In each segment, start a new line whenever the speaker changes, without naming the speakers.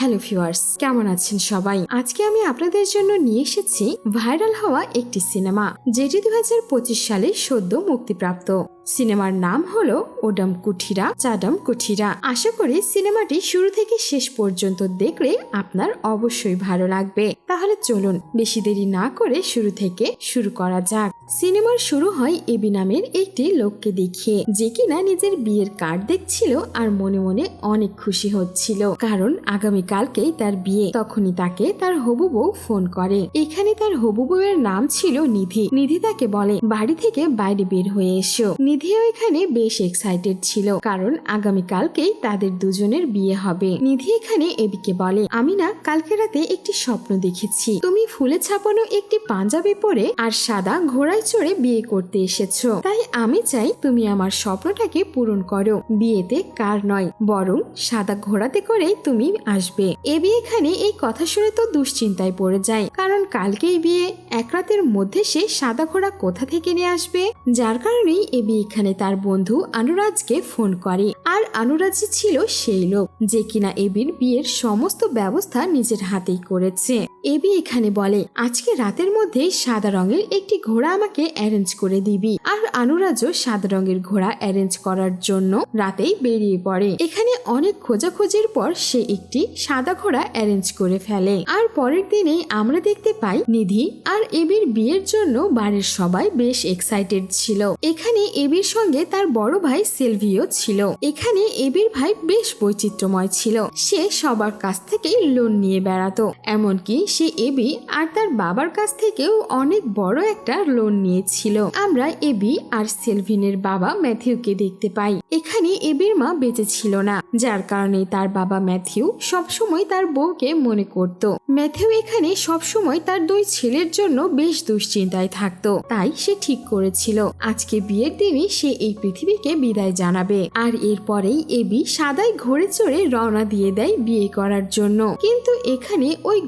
Hello viewers, কেমন আছেন সবাই? আজকে আমি আপনাদের জন্য নিয়ে এসেছি ভাইরাল হওয়া একটি সিনেমা, যেটি দুই হাজার পঁচিশ সালে সদ্য মুক্তিপ্রাপ্ত। সিনেমার নাম হলো ওডাম কুঠিরা, চাডাম কুঠিরা। আশা করি সিনেমাটি শুরু থেকে শেষ পর্যন্ত দেখলে আপনার অবশ্যই ভালো লাগবে। তাহলে চলুন, বেশি দেরি না করে শুরু থেকে শুরু করা যাক। সিনেমার শুরু হয় এবি নামের একটি লোককে দেখিয়ে যে কিনা নিজের বিয়ের কার্ড দেখছিল আর মনে মনে অনেক খুশি হচ্ছিল। কারণ আগামীকালকেই তার বিয়ে, তখনই তাকে তার হবু বউ ফোন করে। এখানে তার হবু বউয়ের নাম ছিল নিধি। নিধি তাকে বলে, বাড়ি থেকে বাইরে বের হয়ে এসো। নিধিও এখানে বেশ এক্সাইটেড ছিল, কারণ আগামীকালকেই তাদের দুজনের বিয়ে হবে। নিধি এখানে এবিকে বলে আমি না কালকে রাতে একটি স্বপ্ন দেখেছি। তুমি ফুলে ছাপানো একটি পাঞ্জাবি পরে আর সাদা ঘোড়ায় চড়ে বিয়ে করতে এসেছ। তাই আমি চাই তুমি আমার স্বপ্নটাকে পূরণ করো। বিয়েতে কার নয়, বরং সাদা ঘোড়াতে করেই তুমি আসবে। এবি এখানে এই কথা শুনে তো দুশ্চিন্তায় পড়ে যায়, কারণ কালকেই বিয়ে, এক রাতের মধ্যে সে সাদা ঘোড়া কোথা থেকে নিয়ে আসবে? যার কারণেই এবি এখানে তার বন্ধু আনুরাজকে ফোন করে। আর আনুরাজই ছিল সেই লোক, যে কিনা এবির বিয়ের সমস্ত ব্যবস্থা নিজের হাতেই করেছে। এবি এখানে বলে, আজকে রাতের মধ্যে সাদা রঙের একটি ঘোড়া আমাকে অ্যারেঞ্জ করে দিবি। আর অনুরাজও সাদা রঙের ঘোড়া অ্যারেঞ্জ করার জন্য রাতেই বেরিয়ে পড়ে। এখানে অনেক খোঁজাখোঁজির পর সে একটি সাদা ঘোড়া অ্যারেঞ্জ করে ফেলে। আর পরের দিনে আমরা দেখতে পাই নিধি আর এবির বিয়ের জন্য বাড়ির সবাই বেশ এক্সাইটেড ছিল। এখানে এবির সঙ্গে তার বড় ভাই সেলভিও ছিল। এখানে এবির ভাই বেশ বৈচিত্র্যময় ছিল। সে সবার কাছ থেকেই লোন নিয়ে বেড়াতো। এমনকি সে এবি আর তার বাবার কাছ থেকেও অনেক বড় একটা লোন নিয়েছিল। আমরা এবি আর সেলভিনের বাবা ম্যাথিউকে দেখতে পাই। এখানে এবির মা বেঁচে ছিল না, যার কারণে তার বাবা ম্যাথিউ সবসময় তার বউকে মনে করত। ম্যাথিউ এখানে সবসময় তার দুই ছেলের জন্য বেশ দুশ্চিন্তায় থাকতো, তাই সে ঠিক করেছিল। আজকে বিয়ের দিনই সে এই পৃথিবীকে বিদায় জানাবে। আর এরপরেই এবি সাদাই ঘোড়ে চড়ে রওনা দিয়ে দেয় বিয়ে করার জন্য। কিন্তু এখানে ওই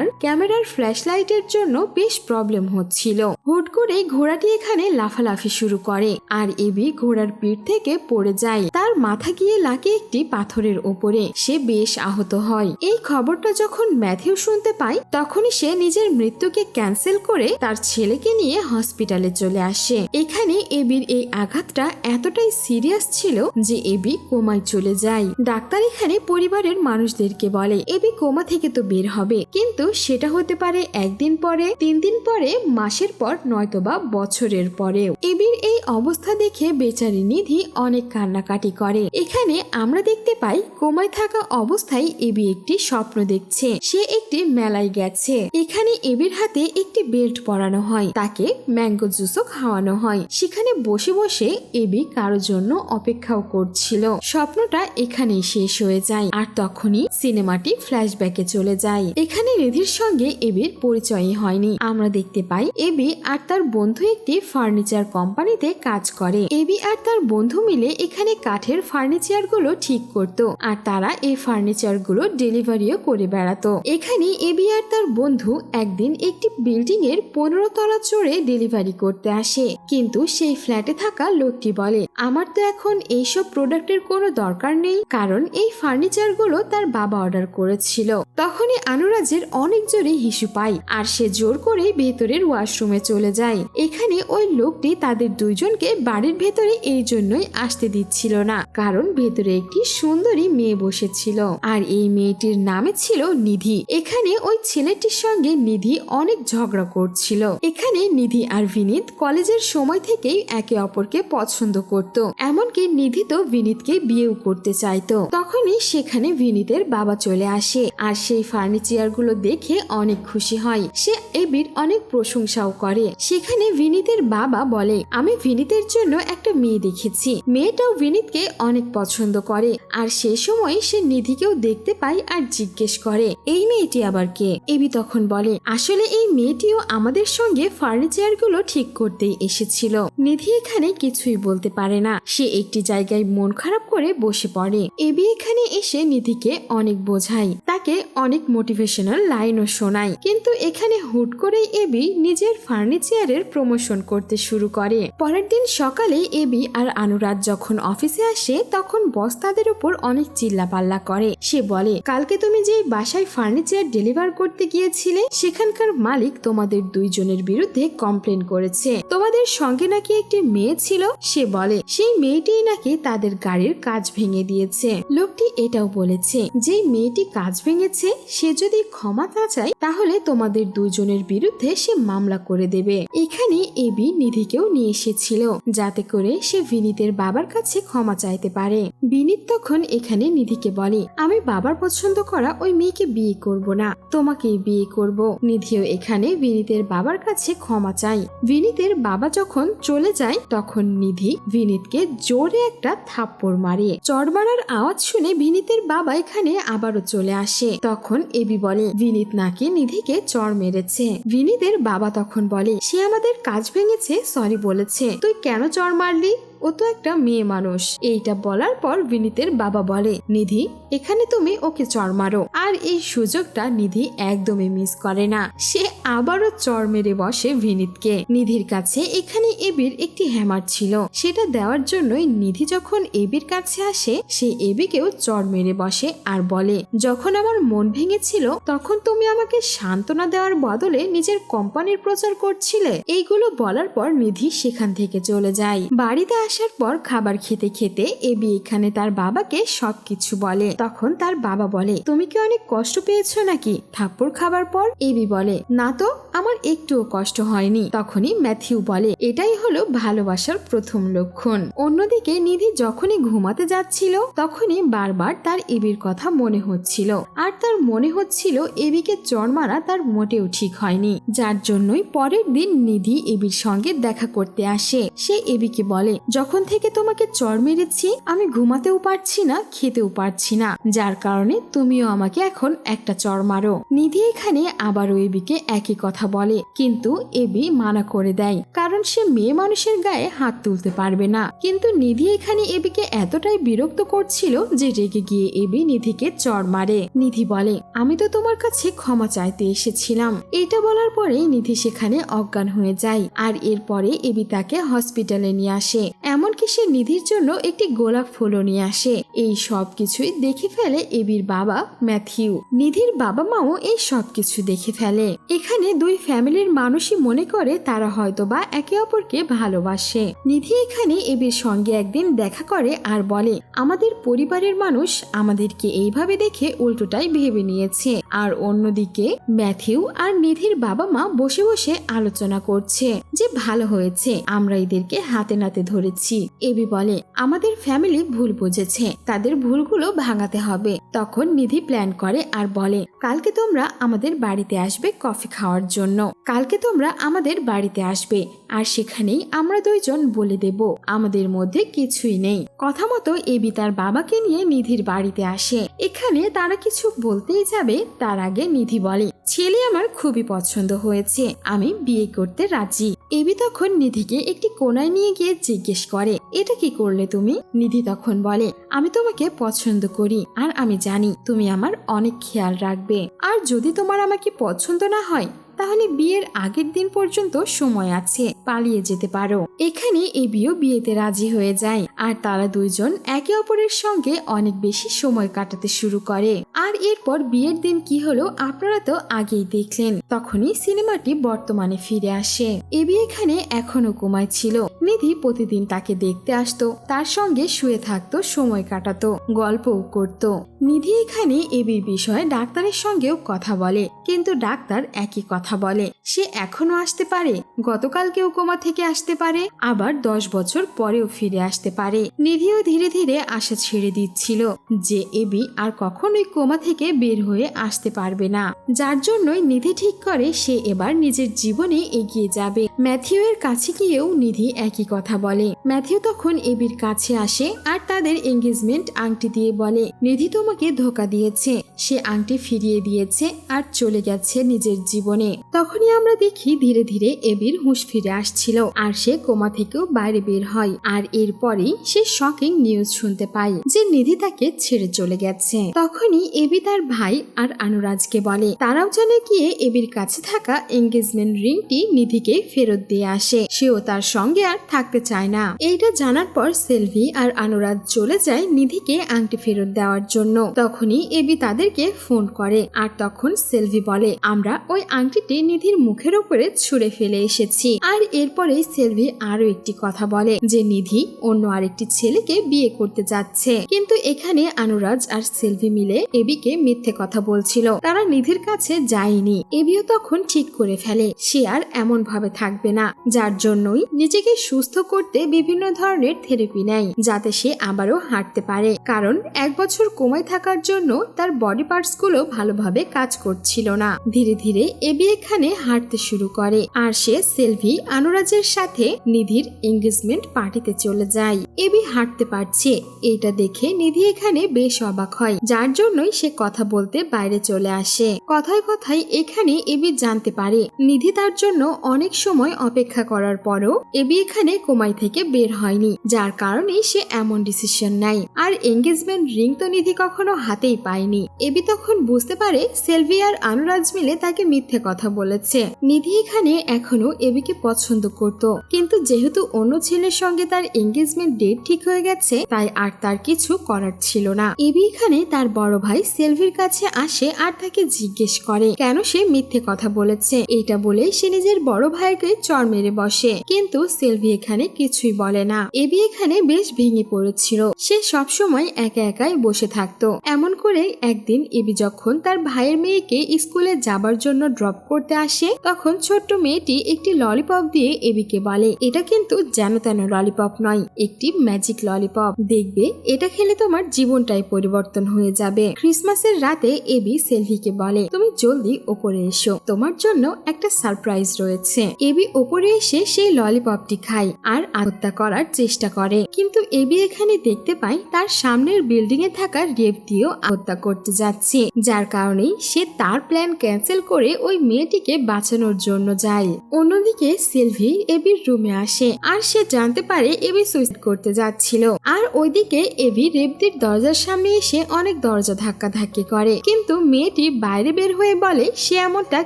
ঘোড়াটার ক্যামেরার ফ্ল্যাশ লাইটের জন্য বেশ প্রবলেম হচ্ছিল। হুট করে ঘোড়াটি এখানে লাফালাফি শুরু করে আর এবি ঘোড়ার পিঠ থেকে পড়ে যায়। তার মাথা গিয়ে লাগে একটি পাথরের ওপরে। সে বেশ আহত হয়। এই খবরটা যখন ম্যাথিউ শুনতে পায়, তখনই সে নিজের মৃত্যুকে ক্যান্সেল করে তার ছেলেকে নিয়ে হসপিটালে চলে আসে। এখানে এবির এই আঘাতটা এতটাই সিরিয়াস ছিল যে এবি কোমায় চলে যায়। ডাক্তার এখানে পরিবারের মানুষদেরকে বলে, এবি কোমা থেকে তো বের হবে। কিন্তু সেটা হতে পারে একদিন পরে তিন দিন পরে, মাসের পর, নয়তোবা বছরের পরেও। এবির এই অবস্থা দেখে বেচারি নিধি অনেক কান্নাকাটি করে। এখানে আমরা দেখতে পাই, কোমায় থাকা অবস্থায় এবি একটি স্বপ্ন দেখছে। সে একটি মেলায় গেছে। এখানে এবির হাতে একটি বেল্ট পরানো হয়। তাকে ম্যাঙ্গো জুসও খাওয়ানো হয়। সেখানে বসে বসে এবি কারও জন্য অপেক্ষাও করছিল। স্বপ্নটা এখানেই শেষ হয়ে যায়। আর তখনই সিনেমাটি ফ্ল্যাশব্যাকে চলে যায়। এখানে নিধির সঙ্গে এবির পরিচয়ই হয়নি। আমরা দেখতে পাই, এবি আর তার বন্ধু একটি ফার্নিচার কোম্পানিতে কাজ করে। এবি আর তার বন্ধু মিলে এখানে কাঠের ফার্নিচারগুলো ঠিক করত আর তারা এই ফার্নিচারগুলো ডেলিভারিও করে বেড়াতো। এখানে এবি আর তার বন্ধু একদিন একটি বিল্ডিং এর পনেরো তলা চড়ে ডেলিভারি করতে আসে। কিন্তু সেই ফ্ল্যাটে থাকা লোকটি বলে, আমার তো এখন এইসব প্রোডাক্টের কোনো দরকার নেই। কারণ এই ফার্নিচারগুলো তার বাবা অর্ডার করেছিল। তখনই অনুরাজের অনেক জোরে হিসু পায় আর সে জোর করে ভেতরের ওয়াশরুমে চলে যায়। এখানে ওই লোকটি তাদের দুইজনকে বাড়ির ভেতরে এই জন্যই আসতে দিচ্ছিল না, কারণ ভেতরে একটি সুন্দরী মেয়ে বসেছিল আর এই মেয়েটির নামে ছিল নিধি। এখানে ওই ছেলেটির সঙ্গে নিধি অনেক ঝগড়া করছিল। এখানে নিধি আর বিনীত কলেজের সময় থেকেই একে অপরকে পছন্দ করত, এমনকি নিধি তো বিনীতকে বিয়েও করতে চাইতো। তখনই সেখানে বিনীতের বাবা চলে আসে আর সেই ফার্নিচারগুলো দেখে অনেক খুশি হয়। সে এবির অনেক প্রশংসাও করে। সেখানে বিনীতের বাবা বলে, আমি বিনীতের জন্য একটা মেয়ে দেখেছি। মেয়েটাও বিনীতকে অনেক পছন্দ করে। আর সে সময় সে নিধিকেও দেখতে পায় আর জিজ্ঞেস করে, এই মেয়েটি আবার কে? এবি তখন বলে, আসলে এই মেয়েটিও আমাদের সঙ্গে ফার্নিচারগুলো ঠিক করতেই এসেছিল। নিধি এখানে কিছুই বলতে পারে না। সে একটি জায়গায় মন খারাপ করে বসে পড়ে। এবি এখানে এসে নিধিকে অনেক বোঝায়। তাকে অনেক মোটিভেশনাল লাইনও শোনায় কিন্তু এখানে হুট করেই এবি নিজের ফার্নিচারের প্রমোশন করতে শুরু করে। পরের দিন সকালে এবি আর আনুরাগ যখন অফিসে আসে, তখন বস তাদের উপর অনেক চিল্লাপাল্লা করে। সে বলে, কালকে তুমি যে বাসায় ফার্নিচার ডেলিভার করতে গিয়েছিলে, সেখানকার মালিক তোমাদের দুইজনের বিরুদ্ধে কমপ্লেন করেছে। তোমাদের সঙ্গে নাকি একটি মেয়ে ছিল? সে বলে, সেই মেয়েটিই নাকি তাদের গাড়ির কাজ ভেঙে দিয়েছে। লোকটি এটাও বলেছে যে মেয়েটি কাজ ভেঙেছে, সে যদি ক্ষমা না চায় তাহলে তোমাদের দুজনের বিরুদ্ধে সে মামলা করে দেবে। এখানে এবি নিধিকেও নিয়ে এসেছিল, যাতে করে সে বিনীতের বাবার কাছে ক্ষমা চাইতে পারে। বিনীত তখন এখানে নিধিকে বলে, আমি বাবার পছন্দ করা ওই মেয়েকে বিয়ে করব না, তোমাকেই বিয়ে করব। নিধিও এখানে বিনীতের বাবার কাছে ক্ষমা চাই বিনীতের বাবা যখন চলে যায়, তখন নিধি বিনীতকে জোরে একটা থাপ্পড় মারে। চড় মারার আওয়াজ শুনে বিনীতের বাবা এখানে আবারও চলে আসে। তখন এবি বলে, বিনীত নাকি নিধিকে চর মেরেছে? বিনীতের বাবা তখন বলে, সে আমাদের কাজ ভেঙেছে সরি বলেছে। তুই কেন চর মারলি? ও তো একটা মেয়ে মানুষ। এইটা বলার পর বিনীতের বাবা বলে, নিধি, এখানে তুমি ওকে চর মারো। আর এই সুযোগটা নিধি একদমই মিস করে না। সে আবারও চর মেরে বসে বিনীতকে। নিধির কাছে এখানে এবির একটি হ্যামার ছিল। সেটা দেওয়ার জন্যই নিধি যখন এবির কাছে আসে, সে এবিকেও চর মেরে বসে আর বলে, যখন আমার মন ভেঙেছিল, তখন তুমি আমাকে সান্ত্বনা দেওয়ার বদলে নিজের কোম্পানির প্রচার করছিলে। এইগুলো বলার পর নিধি সেখান থেকে চলে যায়। বাড়িতে আসার পর খাবার খেতে খেতে এবি এখানে তার বাবাকে সবকিছু বলে। তখন তার বাবা বলে, তুমি কি অনেক কষ্ট পেয়েছ নাকি? থাপ্পড় খাবার পর? এবি বলে, না তো, আমার একটুও কষ্ট হয়নি। তখনই ম্যাথিউ বলে, এটাই হলো ভালোবাসার প্রথম লক্ষণ। অন্যদিকে নিধি যখনই ঘুমাতে যাচ্ছিল, তখনই বারবার তার এবির কথা মনে হচ্ছিল। আর তার মনে হচ্ছিল এবিকে চর মারা তার মোটেও ঠিক হয়নি। যার জন্যই পরের দিন নিধি এবির সঙ্গে দেখা করতে আসে। সে এবিকে বলে যখন থেকে তোমাকে চর মেরেছি, আমি ঘুমাতেও পারছি না, খেতেও পারছি না। যার কারণে তুমিও আমাকে এখন একটা চর মারো। নিধি এখানে আবারও এবিকে একই কথা বলে, কিন্তু এবি মানা করে দেয়। কারণ সে মেয়ে মানুষের গায়ে হাত তুলতে পারবে না। কিন্তু নিধি এখানে এবিকে এতটাই বিরক্ত করছিল যে রেগে গিয়ে এবি নিধিকে চর মারে। নিধি বলে, আমি তো তোমার কাছে ক্ষমা চাইতে এসেছিলাম। এটা বলার পরে নিধি সেখানে অজ্ঞান হয়ে যায়। আর এরপরে এবি তাকে হসপিটালে নিয়ে আসে। এমনকি সে নিধির জন্য একটি গোলাপ ফুলও নিয়ে আসে। এই সব কিছুই দেখে ফেলে এবির বাবা ম্যাথিউ। নিধির বাবা মাও এই সব কিছু দেখে ফেলে। এখানে দুই ফ্যামিলির মানুষই মনে করে তারা হয়তো বা একে অপরকে ভালোবাসে। নিধি এখানে এবির সঙ্গে একদিন দেখা করে আর বলে, আমাদের পরিবারের মানুষ আমাদেরকে এইভাবে দেখে উল্টোটাই ভেবে নিয়েছে। আর অন্যদিকে ম্যাথিউ আর নিধির বাবা মা বসে বসে আলোচনা করছে যে, ভালো হয়েছে, আমরা এদেরকে হাতে নাতে ধরেছি। এবি বলে, আমাদের ফ্যামিলি ভুল বুঝেছে। তাদের ভুলগুলো ভাঙাতে হবে। তখন নিধি প্ল্যান করে আর বলে, কালকে তোমরা আমাদের বাড়িতে আসবে কফি খাওয়ার জন্য। কালকে তোমরা আমাদের বাড়িতে আসবে। আর সেখানেই আমরা দুইজন বলে দেব। আমাদের মধ্যে কিছুই নেই। কথা মতো এবি তার বাবাকে নিয়ে নিধির বাড়িতে আসে। এখানে তারা কিছু বলতেই যাবে, তার আগে নিধি বলে, ছেলে আমার খুবই পছন্দ হয়েছে। আমি বিয়ে করতে রাজি। এবি তখন নিধিকে একটি কোনায় নিয়ে গিয়ে জিজ্ঞেস করে, এটা কি করলে তুমি? নিধি তখন বলে, আমি তোমাকে পছন্দ করি আর আমি জানি তুমি আমার অনেক খেয়াল রাখবে। আর যদি তোমার আমাকে পছন্দ না হয় তাহলে বিয়ের আগের দিন পর্যন্ত সময় আছে, পালিয়ে যেতে পারো। এখানে এবিও বিয়েতে রাজি হয়ে যায়। আর তারা দুইজন একে অপরের সঙ্গে অনেক বেশি সময় কাটাতে শুরু করে। আর এরপর বিয়ের দিন কি হলো আপনারা তো আগেই দেখলেন। তখনই সিনেমাটি বর্তমানে ফিরে আসে। এবি এখানে এখনও কোমায় ছিল। নিধি প্রতিদিন তাকে দেখতে আসতো। তার সঙ্গে শুয়ে থাকতো, সময় কাটাতো, গল্পও করত। নিধি এখানে এবির বিষয়ে ডাক্তারের সঙ্গেও কথা বলে। কিন্তু ডাক্তার একই কথা বলে। সে এখনও আসতে পারে। গতকালকেও কোমা থেকে আসতে পারে। আবার দশ বছর পরেও ফিরে আসতে পারে। নিধিও ধীরে ধীরে আশা ছেড়ে দিচ্ছিল যে এবি আর কখনোই কোমা থেকে বের হয়ে আসতে পারবে না। যার জন্যই নিধি ঠিক করে সে এবার নিজের জীবনে এগিয়ে যাবে। ম্যাথিউ এর কাছে গিয়েও নিধি একই কথা বলে। ম্যাথিউ তখন এবির কাছে আসে আর তাদের এঙ্গেজমেন্ট আংটি দিয়ে বলে, নিধি তোমাকে ধোকা দিয়েছে। সে আংটি ফিরিয়ে দিয়েছে আর চলে গেছে নিজের জীবনে। তখনই আমরা দেখি ধীরে ধীরে এবির হুঁশ ফিরে আসছিল আর সে কোমা থেকেও বাইরে বের হয় আর এরপরেই সে শকিং নিউজ শুনতে পায় যে নিধি তাকে ছেড়ে চলে গেছে। তখনই এবি তার ভাই আর অনুরাজকে বলে, তারাও যেন গিয়ে এবির কাছে থাকা এঙ্গেজমেন্ট রিংটি নিধিকে ফেরত দিয়ে আসে। সেও তার সঙ্গে আর থাকতে চায় না। এইটা জানার পর সেলভি আর অনুরাজ চলে যায় নিধিকে আংটি ফেরত দেওয়ার জন্য। তখনই এবি তাদেরকে ফোন করে আর তখন সেলভি বলে, আমরা ওই আংটিটি নিধির মুখের উপরে ছুঁড়ে ফেলে এসেছি। আর এরপরে সেলভি আরও একটি কথা বলে যে নিধি অন্য আরেকটি ছেলেকে বিয়ে করতে যাচ্ছে। কিন্তু এখানে অনুরাজ আর সেলভি মিলে এবিকে মিথ্যে কথা বলছিল। তারা নিধির কাছে যায়নি। এবিও তখন ঠিক করে ফেলে। সে আর এমন ভাবে থাকবে না। যার জন্যই নিজেকে সুস্থ করতে বিভিন্ন ধরনের থেরাপি নেয়, যাতে সে আবারও হাঁটতে পারে। কারণ এক বছর কমায় থাকার জন্য তার বডি পার্টসগুলো ভালোভাবে কাজ করছিল না। ধীরে ধীরে এবি এখানে হাঁটতে শুরু করে আর সে সেলভি অনুরাজের সাথে নিধির এঙ্গেজমেন্ট পার্টিতে চলে যায়। এবি হাঁটতে পারছে, এটা দেখে নিধি এখানে বেশ অবাক হয়, যার জন্যই সে কথা বলতে বাইরে চলে আসে। কথায় কথায় এখানে এবি জানতে পারে, নিধি তার জন্য অনেক সময় অপেক্ষা করার পরও এবি এখানে কোমাই থেকে বের হয়নি, যার কারণে সে এমন ডিসিশন নেয়। আর এঙ্গেজমেন্ট রিং তো নিধি কখনো হাতেই পায়নি। এবি তখন বুঝতে পারে, সেলভি আর আনুরাজ মিলে তাকে মিথ্যে কথা বলেছে। নিধি এখানে এখনও এবিকে পছন্দ করত। কিন্তু যেহেতু অন্য ছেলের সঙ্গে তার এঙ্গেজমেন্ট ডেট ঠিক হয়ে গেছে, তাই আর তার কিছু করার ছিল না। এবি এখানে তার বড় ভাই সেলভির কাছে আসে আর তাকে জিজ্ঞেস করে, কেন সে মিথ্যে কথা বলেছে? এটা বলে সে নিজের বড় ভাইকে চর মেরে বসে। কিন্তু সেলভি এখানে কিছুই বলে না। এবি এখানে বেশ ভেঙে পড়েছিল। সে সবসময় একা একাই বসে থাকতো। এমন করে একদিন এবি যখন তার ভাইয়ের মেয়েকে স্কুলে যাবার জন্য ড্রপ করতে আসে, তখন ছোট্ট মেয়েটি একটি ললিপপ দিয়ে এবিকে বলে। এটা কিন্তু যেন তেন ললিপপ নয়, একটি ম্যাজিক ললিপপ দেখবে, এটা খেলে তোমার জীবনটাই পরিবর্তন হয়ে যাবে। ক্রিসমাসের রাতে এবি সেলভিকে বলে, তুমি জলদি ওপরে এসো। তোমার জন্য একটা সারপ্রাইজ রয়েছে। এবি ওপরে এসে সেই ললিপপটি খায় আর আত্মহত্যা করার চেষ্টা করে। কিন্তু এবি এখানে দেখতে পায়, তার সামনের বিল্ডিং এ থাকা রেপ দিয়েও হত্যা করতে যাচ্ছে। যার কারণেই সে তার প্ল্যান ক্যান্সেল করে ওই মেয়েটিকে বাঁচানোর জন্য যায়। অন্যদিকে সেলভি এবির রুমে আসে আর সে জানতে পারে এবি সুইসাইড করতে যাচ্ছিল। আর ওইদিকে এবি রেবদির দরজার সামনে এসে অনেক দরজা ধাক্কা ধাক্কি করে। কিন্তু মেয়েটি বাইরে বের হয়ে বলে, সে এমনটা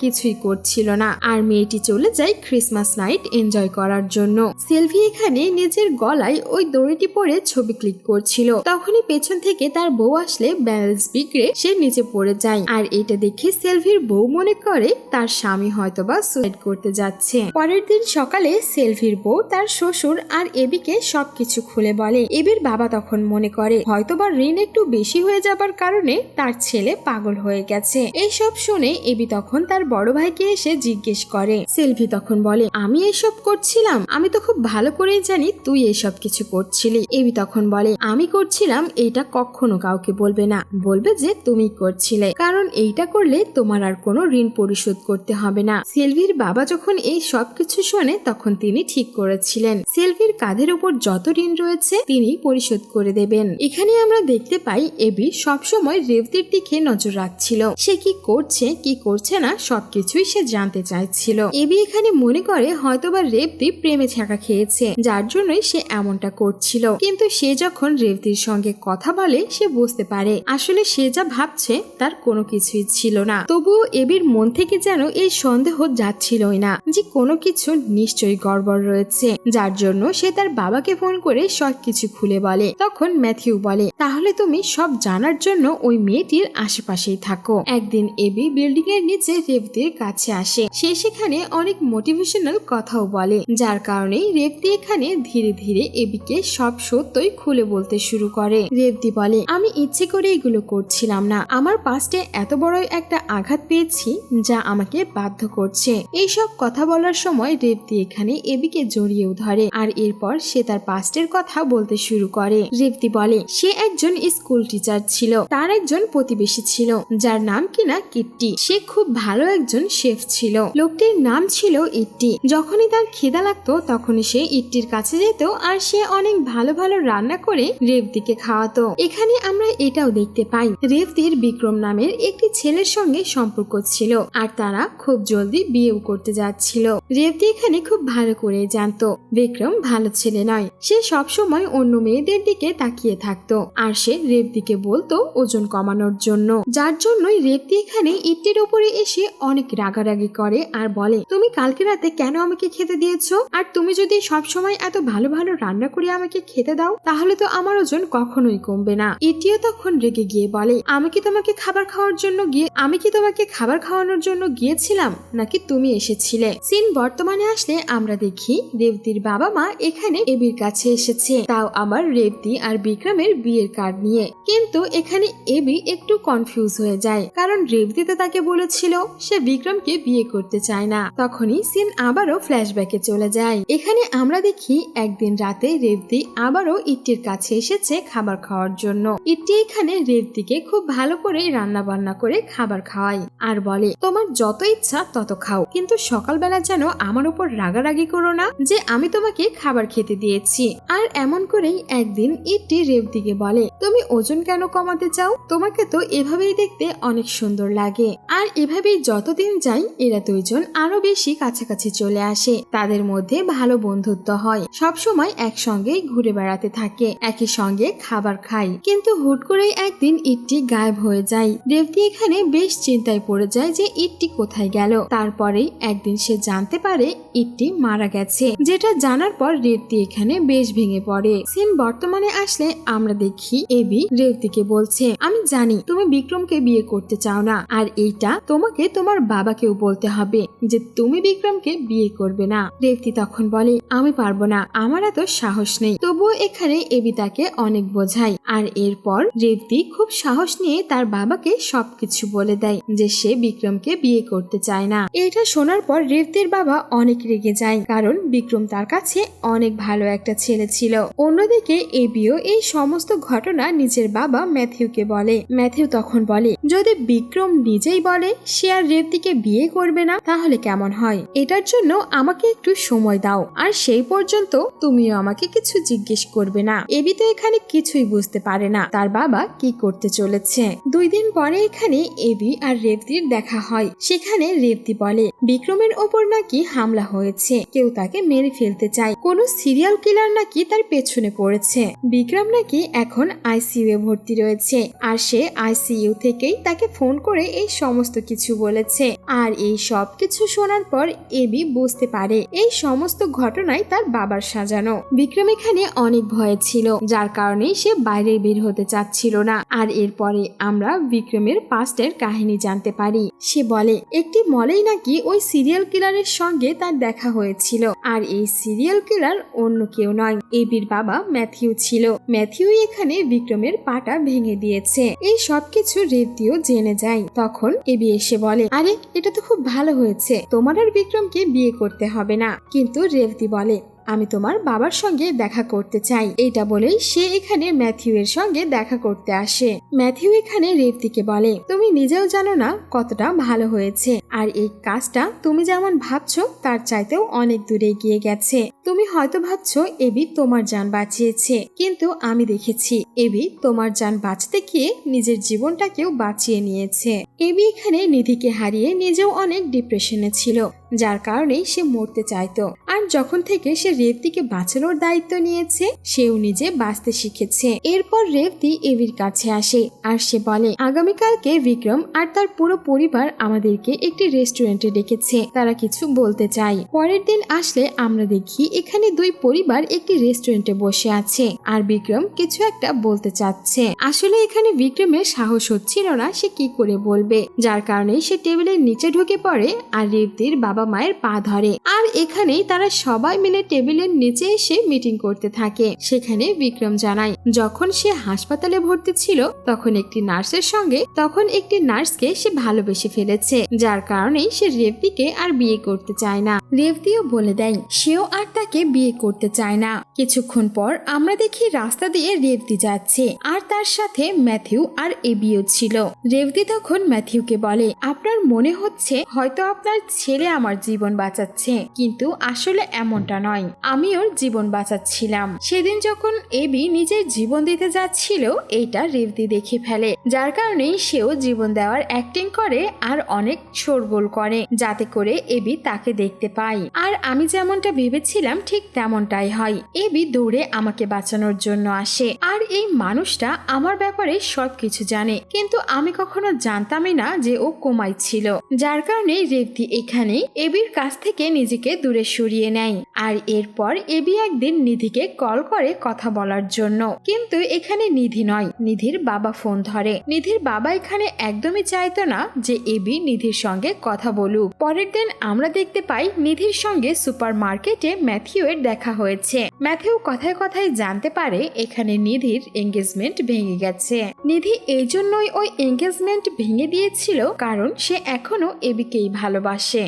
কিছুই করছিল না। আর মেয়েটি চলে যায় ক্রিসমাস নাইট এনজয় করার জন্য। সেলভি এখানে নিজের গলায় ওই দড়িটি পরে ছবি ক্লিক করছিল। তখনই পেছন থেকে তার বউ আসলে ব্যালেন্স বিগড়ে সে নিচে পড়ে যায়। আর এটা দেখে সেলভির বউ মনে করে তার স্বামী হয়তোবা সুইসাইড করতে যাচ্ছে। পরের দিন সকালে সেলফির বউ তার শ্বশুর আর এবিকে সবকিছু খুলে বলে। এবির বাবা তখন মনে করে, হয়তোবা ঋণ একটু বেশি হয়ে যাবার কারণে তার ছেলে পাগল হয়ে গেছে। এইসব শুনে এবি তখন তার বড় ভাইকে এসে জিজ্ঞেস করে। সেলফি তখন বলে, আমি এইসব করছিলাম। আমি তো খুব ভালো করেই জানি তুই এইসব কিছু করছিলি। এবি তখন বলে, আমি করছিলাম, এইটা কখনো কাউকে বলবে না। বলবে যে তুমি করছিলে। কারণ এইটা করলে তোমার আর কোনো ঋণ পরিশোধ করতে হবে না। সেলভির বাবা যখন এই সব কিছু শোনে, তখন তিনি ঠিক করেছিলেন। সেলভির কাঁধের উপর যত ঋণ রয়েছে, তিনি পরিশোধ করে দেবেন। এখানে আমরা দেখতে পাই, এবি সবসময় রেবতির দিকে নজর রাখছিল। সে কি করছে কি করছে না, সবকিছুই সে জানতে চাইছিল। এবি এখানে মনে করে, হয়তোবা রেবতি প্রেমে ছাঁকা খেয়েছে, যার জন্যই সে এমনটা করছিল। কিন্তু সে যখন রেবতির সঙ্গে কথা বলে, সে বুঝতে পারে, আসলে সে যা ভাবছে, তার কোনো কিছুই ছিল না। তবুও এবির মন থেকে যেন এই সন্দেহ যাচ্ছিলই না যে কোনো কিছু নিশ্চয়ই গড়বড় রয়েছে। যার জন্য সে তার বাবাকে ফোন করে সব কিছু খুলে বলে। তখন ম্যাথিউ বলে, তাহলে তুমি সব জানার জন্য ওই মেয়েটির আশেপাশেই থাকো। একদিন এবি বিল্ডিং এর নিচে রেবতির কাছে আসে। সে সেখানে অনেক মোটিভেশনাল কথাও বলে, যার কারণে রেবতি এখানে ধীরে ধীরে এবিকে সব সত্যই খুলে বলতে শুরু করে। রেবতি বলে, আমি ইচ্ছে করে এগুলো করছিলাম না। আমার পাস্টে এত বড় একটা আঘাত পেয়েছি যা আমাকে বাধ্য করছে। এইসব কথা বলার সময় রেবতি এখানে এবিকে জড়িয়েও ধরে আর এরপর সে তার পাস্টের কথা বলতে শুরু করে। রেবতি বলে, সে একজন স্কুল টিচার ছিল, তার একজন প্রতিবেশী ছিল, যার নাম কিনা কিট্টি। সে খুব ভালো একজন শেফ ছিল। লোকটির নাম ছিল ইট্টি। যখনই তার খিদা লাগতো, তখনই সে ইট্টির কাছে যেত আর সে অনেক ভালো ভালো রান্না করে রেবদিকে খাওয়াতো। এখানে আমরা এটাও দেখতে পাই রেবদির বিক্রম নামের একটি ছেলের সঙ্গে সম্পর্ক ছিল, আর তারা খুব জলদি বিয়েও করতে যাচ্ছিল। রেবদি এখানে খুব ভালো করে জানতো, বিক্রম ভালো ছেলে নয়। সে সবসময় অন্য মেয়েদের দিকে তাকিয়ে থাকতো, আর সে রেবদিকে বলতো ওজন কমানোর জন্য। যার জন্যই রেবদি এখানে ইটটির উপরে এসে অনেক রাগারাগি করে আর বলে, তুমি কালকে রাতে কেন আমাকে খেতে দিয়েছ? আর তুমি যদি সব সময় এত ভালো ভালো রান্না করে আমাকে খেতে দাও, তাহলে তো আমার ওজন কখনোই কমবে না। ইটিও তখন রেগে গিয়ে বলে আমি কি তোমাকে খাবার খাওয়ার জন্য গিয়ে, আমি কি তোমাকে খাবার খাওয়ানোর জন্য গিয়েছিলাম, নাকি তুমি এসেছিলে? সিন বর্তমানে আসলে আমরা দেখি রেবদির বাবা মা এখানে এবির কাছে এসেছে। তাও আমার রেবদি আর বিক্রমের বিয়ের কার্ড নিয়ে। কিন্তু এখানে এবি একটু কনফিউজ হয়ে যায়, কারণ রেবদি তো তাকে বলেছিল সে বিক্রমকে বিয়ে করতে চায় না। তখনই সিন আবারও ফ্ল্যাশব্যাকে চলে যায়। এখানে আমরা দেখি একদিন রাতে রেবদি আবারও ইট্টির কাছে এসেছে খাবার খাওয়ার জন্য। ইট্টি এখানে রেবদিকে খুব ভালো করে রান্না বান্না করে খাবার খাওয়ায় আর বলে, তোমার যত ইচ্ছা তত খাও। কিন্তু সকালবেলা যেন আমার উপর রাগারাগি করো না যে আমি তোমাকে খাবার খেতে দিয়েছি। আর এমন করেই একদিন ইট্টি রেবদিকে বলে, তুমি ওজন কেন কমাতে চাও? তোমাকে তো এভাবেই দেখতে অনেক সুন্দর লাগে। আর এভাবেই যতদিন যায় এরা দুইজন আরও বেশি কাছাকাছি চলে আসে। তাদের মধ্যে ভালো বন্ধুত্ব হয়। সব সময় একসঙ্গেই ঘুরে বেড়াতে থাকে। একই সঙ্গে খাবার খায় কিন্তু হুট করেই একদিন ইটটি গায়েব হয়ে যায়। রেবদি এখানে বেশ চিন্তায় পড়ে যায় যে ইটটি কোথায় গেল। তারপরেই একদিন সে জানতে পারে ইটটি মারা গেছে। যেটা জানার পর রেবদি এখানে বেশ ভেঙে পড়ে। সিন বর্তমানে আসলে আমরা দেখি, এবি রেবদিকে বলছে, আমি জানি তুমি বিক্রমকে বিয়ে করতে চাও না, আর এইটা তোমাকে তোমার বাবাকেও বলতে হবে যে তুমি বিক্রমকে বিয়ে করবে না। রেবদি তখন বলে, আমি পারব না, আমার এত সাহস নেই। তবুও এখানে এবি তাকে অনেক বোঝায়, আর এরপর রেবদি খুব সাহস নিয়ে তার বাবাকে সবকিছু বলে দেয় যে সে বিক্রমকে বিয়ে করতে চায় না। এটা শোনার পর রেবদির বাবা অনেক রেগে যায়, কারণ বিক্রম তার কাছে অনেক ভালো একটা ছেলে ছিল। অন্যদিকে এবিও এই সমস্ত ঘটনা নিজের বাবা ম্যাথিউকে বলে। ম্যাথিউ তখন বলে, যদি বিক্রম নিজেই বলে সে আর রেবদিকে বিয়ে করবে না, তাহলে কেমন হয়? এটার জন্য আমাকে একটু সময় দাও। আর সেই পর্যন্ত তুমিও আমাকে কিছু জিজ্ঞেস করবে না। এবি তো এখানে কিছুই বুঝতে পারে না, তার বাবা কি করতে চলেছে? দুই দিন পরে এখানে এবি আর রেবদির দেখা হয়। সেখানে রেবদি বলে, বিক্রমের ওপর নাকি হামলা হয়েছে। কেউ তাকে মেরে ফেলতে চায়। কোন সিরিয়াল কিলার নাকি তার পেছনে পড়েছে। বিক্রম নাকি এখন আইসিইউ এ ভর্তি রয়েছে। আর সে আইসিইউ থেকেই তাকে ফোন করে এই সমস্ত কিছু বলেছে। আর এই সব কিছু শোনার পর এবি বুঝতে পারে, এই সমস্ত ঘটনায় তার বাবার সাজানো। বিক্রম এখানে অনেক ভয়ে ছিল, যার কারণে সে বাইরে বের হতে চাচ্ছিল না। আর এরপরে আমরা বিক্রমের পাস্টের কাহিনী জানতে পারি। সে বলে একটি মলেই নাকি ওই সিরিয়াল কিলারের সঙ্গে তার দেখা হয়েছিল। আর এই সিরিয়াল কিলার অন্য কেউ নয় এবির বাবা ম্যাথিউ ছিল। ম্যাথিউ এখানে বিক্রমের পাটা ভেঙে দিয়েছে। এই সবকিছু রেবদিও জেনে যায়। তখন এবি এসে বলে, আরে, এটা তো খুব ভালো হয়েছে। তোমার আর বিক্রমকে বিয়ে করতে হবে না। কিন্তু রেবদি বলে আমি তোমার বাবার সঙ্গে দেখা করতে চাই। এটা বলেই সে এখানে ম্যাথিউ এর সঙ্গে দেখা করতে আসে। ম্যাথিউ এখানে রেবদিকে বলে, তুমি নিজেও জানো না কতটা ভালো হয়েছে। আর এই কাজটা তুমি যেমন ভাবছ, তার চাইতেও অনেক দূরে গিয়ে গেছে। তুমি হয়তো ভাবছ, এবি তোমার যান বাঁচিয়েছে। কিন্তু আমি দেখেছি, এবি তোমার যান বাঁচতে গিয়ে নিজের জীবনটাকেও বাঁচিয়ে নিয়েছে। এবি এখানে নিধিকে হারিয়ে নিজেও অনেক ডিপ্রেশনে ছিল। যার কারণে সে মরতে চাইতো। আর যখন থেকে সে রেবদিকে বাঁচানোর দায়িত্ব নিয়েছে, সেও নিজে বাঁচতে শিখেছে। এরপর রেবদি এবির কাছে আসে আর সে বলে, আগামীকালকে বিক্রম আর তার পুরো পরিবার আমাদেরকে একটি রেস্টুরেন্টে ডেকেছে। তারা কিছু বলতে চায়। পরের দিন আসলে আমরা দেখি এখানে দুই পরিবার একটি রেস্টুরেন্টে বসে আছে। আর বিক্রম কিছু একটা বলতে চাচ্ছে। আসলে এখানে বিক্রমের সাহস হচ্ছিল না সে কি করে বলবে। যার কারণে সে টেবিলের নিচে ঢুকে পড়ে আর রেবদির বাবা মায়ের পা ধরে। আর এখানেই তারা সবাই মিলে টেবিলের নিচে এসে মিটিং করতে থাকে। সেখানে বিক্রম জানায়, যখন সে হাসপাতালে ভর্তি ছিল, তখন একটি নার্সের সঙ্গে, তখন একটি নার্সকে সে ভালোবেসে ফেলেছে। যার কারণেই সে রেবদিকে আর বিয়ে করতে চায় না। রেবদিও বলে দেয়, সেও আর তাকে বিয়ে করতে চায় না। কিছুক্ষণ পর আমরা দেখি রাস্তা দিয়ে রেবদি যাচ্ছে। আর তার সাথে ম্যাথিউ আর এবিও ছিল। রেবদি তখন ম্যাথিউকে বলে, আপনার মনে হচ্ছে হয়তো আপনার ছেলে আমার আমার জীবন বাঁচাচ্ছে। কিন্তু আসলে এমনটা নয়। আমি ওর জীবন বাঁচাচ্ছিলাম। সেদিন যখন এবি নিজের জীবন দিতে যাচ্ছিল, এইটা রেবদি দেখে ফেলে। যার কারণে সেও জীবন দেওয়ার অ্যাক্টিং করে আর অনেক শোরগোল করে, যাতে করে এবি তাকে দেখতে পাই আর আমি যেমনটা ভেবেছিলাম, ঠিক তেমনটাই হয়। এবি দৌড়ে আমাকে বাঁচানোর জন্য আসে। আর এই মানুষটা আমার ব্যাপারে সবকিছু জানে। কিন্তু আমি কখনো জানতামই না যে ও কোমাই ছিল। যার কারণে রেবদি এখানে এবির কাছ থেকে নিজেকে দূরে সরিয়ে নেয়। আর এরপর এবি একদিন নিধিকে কল করে কথা বলার জন্য। কিন্তু এখানে নিধি নয়, নিধির বাবা ফোন ধরে। নিধির বাবা এখানে একদমই চাইতো না যে এবি নিধির সঙ্গে কথা বলুক। পরের দিন আমরা দেখতে পাই নিধির সঙ্গে সুপার মার্কেটে ম্যাথিউয়ের দেখা হয়েছে। ম্যাথিউ কথায় কথায় জানতে পারে এখানে নিধির এঙ্গেজমেন্ট ভেঙে গেছে। নিধি এই জন্যই ওই এঙ্গেজমেন্ট ভেঙে দিয়েছিল কারণ সে এখনও এবিকেই ভালোবাসে।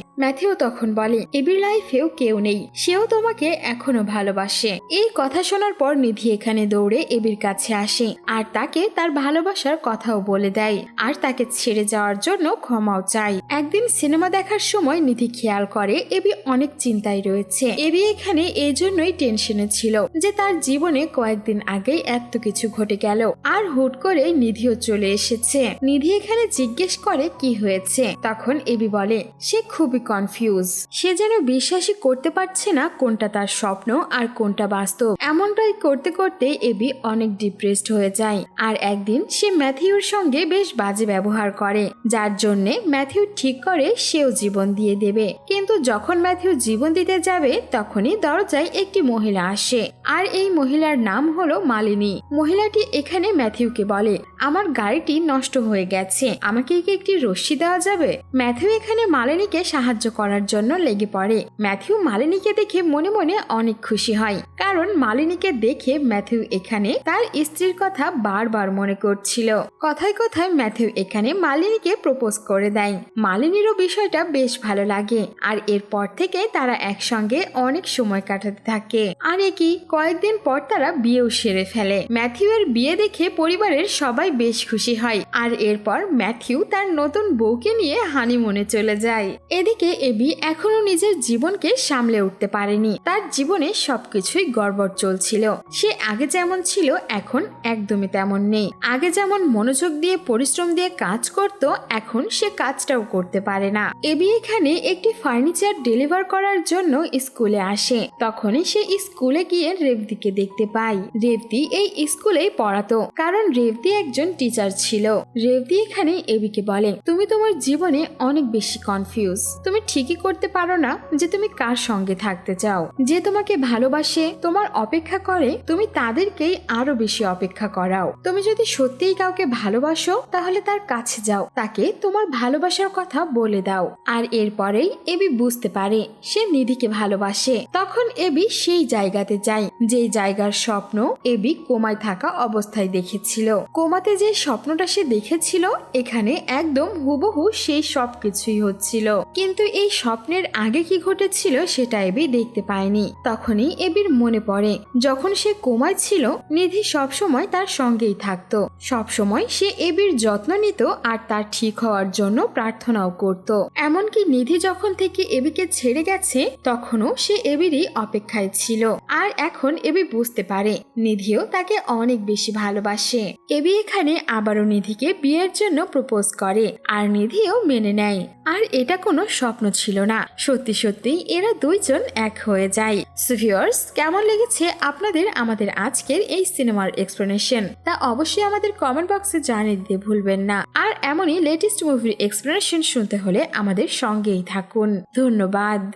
তখন বলে, এবির লাইফেও কেউ নেই, সেও তোমাকে এখনও ভালোবাসে। এই কথা শোনার পর নিধি এখানে দৌড়ে এবির কাছে আসে আর তাকে তার ভালোবাসার কথাও বলে দেয় আর তাকে ছেড়ে যাওয়ার জন্য ক্ষমাও চায়। একদিন সিনেমা দেখার সময় নিধি খেয়াল করে, এবি অনেক চিন্তায় রয়েছে। এবি এখানে এই জন্যই টেনশনে ছিল যে তার জীবনে কয়েকদিন আগেই এত কিছু ঘটে গেল আর হুট করে নিধিও চলে এসেছে। নিধি এখানে জিজ্ঞেস করে, কি হয়েছে? তখন এবি বলে, সে খুবই কনফিউজ সে যেন বিশ্বাসই করতে পারছে না কোনটা তার স্বপ্ন আর কোনটা বাস্তব। এমনটাই করতে করতে এবি অনেক ডিপ্রেসড হয়ে যায়। আর একদিন সে ম্যাথিউর সঙ্গে বেশ বাজে ব্যবহার করে, যার জন্যে ম্যাথিউ ঠিক করে সেও জীবন দিয়ে দেবে। কিন্তু যখন ম্যাথিউ জীবন দিতে যাবে, তখনই দরজায় একটি মহিলা আসে। আর এই মহিলার নাম হলো মালিনী। মহিলাটি এখানে ম্যাথিউকে বলে, আমার গাড়িটি নষ্ট হয়ে গেছে। আমাকে কি একটি রশ্মি দেওয়া যাবে? ম্যাথিউ এখানে মালিনীকে সাহায্য করার জন্য লেগে পড়ে। ম্যাথিউ মালিনীকে দেখে মনে মনে অনেক খুশি হয়। কারণ মালিনীকে দেখে ম্যাথিউ এখানে তার স্ত্রীর কথা বারবার মনে করছিল। কথায় কথায় ম্যাথিউ এখানে মালিনীকে প্রপোজ করে দেয়। মালিনীরও বিষয়টা বেশ ভালো লাগে। আর এরপর থেকে তারা একসঙ্গে অনেক সময় কাটাতে থাকে। আর একই কয়েকদিন পর তারা বিয়েও সেরে ফেলে। ম্যাথিউ এর বিয়ে দেখে পরিবারের সবাই বেশ খুশি হয়। আর এরপর ম্যাথিউ তার নতুন বউকে নিয়ে হানিমুনে চলে যায়। এদিকে এবি এখনও নিজের জীবনকে সামলে উঠতে পারেনি। তার জীবনে সবকিছুই গড়বড় চলছিল। সে আগে যেমন ছিল, এখন একদমই তেমন নেই। আগে যেমন মনোযোগ দিয়ে, পরিশ্রম দিয়ে কাজ করত, এখন সে কাজটাও করতে পারে না। এবি এখানে একটি ফার্নিচার ডেলিভার করার জন্য স্কুলে আসে। তখনই সে স্কুলে গিয়ে রেবদিকে দেখতে পায়। রেবদি এই স্কুলেই পড়াতো, কারণ রেবদি একজন টিচার ছিল। রেবদি এখানে এবিকে বলে, তুমি তোমার জীবনে অনেক বেশি কনফিউজ তুমি ঠিকই করতে পারো না যে তুমি কার সঙ্গে থাকতে চাও। যে তোমাকে ভালোবাসে, তোমার অপেক্ষা করে, তুমি তাদেরকেই আরও বেশি অপেক্ষা করাও। তুমি যদি সত্যিই কাউকে ভালোবাসো, তাহলে তার কাছে যাও। তাকে তোমার ভালোবাসার কথা বলে দাও। আর এরপরেই এবি বুঝতে পারে, সে নিধিকে ভালোবাসে। তখন এবি সেই জায়গাতে যায়, যেই জায়গার স্বপ্ন এবি কোমায় থাকা অবস্থায় দেখেছিল। কোমাতে যে স্বপ্নটা সে দেখেছিল, এখানে একদম হুবহু সেই সব কিছুই হচ্ছিল। কিন্তু এই স্বপ্নের আগে কি ঘটেছিল সেটা এবি দেখতে পায়নি। তখনই এবির মনে পড়ে, যখন সে কোমায় ছিল, নিধি সবসময় তার সঙ্গেই থাকতো। সবসময় সে এবির যত্ন নিত আর তার ঠিক হওয়ার জন্য প্রার্থনাও করত। এমনকি নিধি যখন থেকে এবিকে ছেড়ে গেছে, তখনও সে এবিরই অপেক্ষায় ছিল। আর এখন এবি বুঝতে পারে, নিধিও তাকে অনেক বেশি ভালোবাসে। এবি এখানে আবারও নিধিকে বিয়ের জন্য প্রপোজ করে, আর নিধিও মেনে নেয়। আর এটা কোনো স্বপ্ন ছিল না। সত্যি সত্যি এরা দুইজন এক হয়ে যায়। সুভিয়ার্স কেমন লেগেছে আপনাদের আমাদের আজকের এই সিনেমার এক্সপ্লেনেশন তা অবশ্যই আমাদের কমেন্ট বক্সে জানিয়ে দিতে ভুলবেন না। আর এমনই লেটেস্ট মুভির এক্সপ্লেনেশন শুনতে হলে আমাদের সঙ্গেই থাকুন। ধন্যবাদ।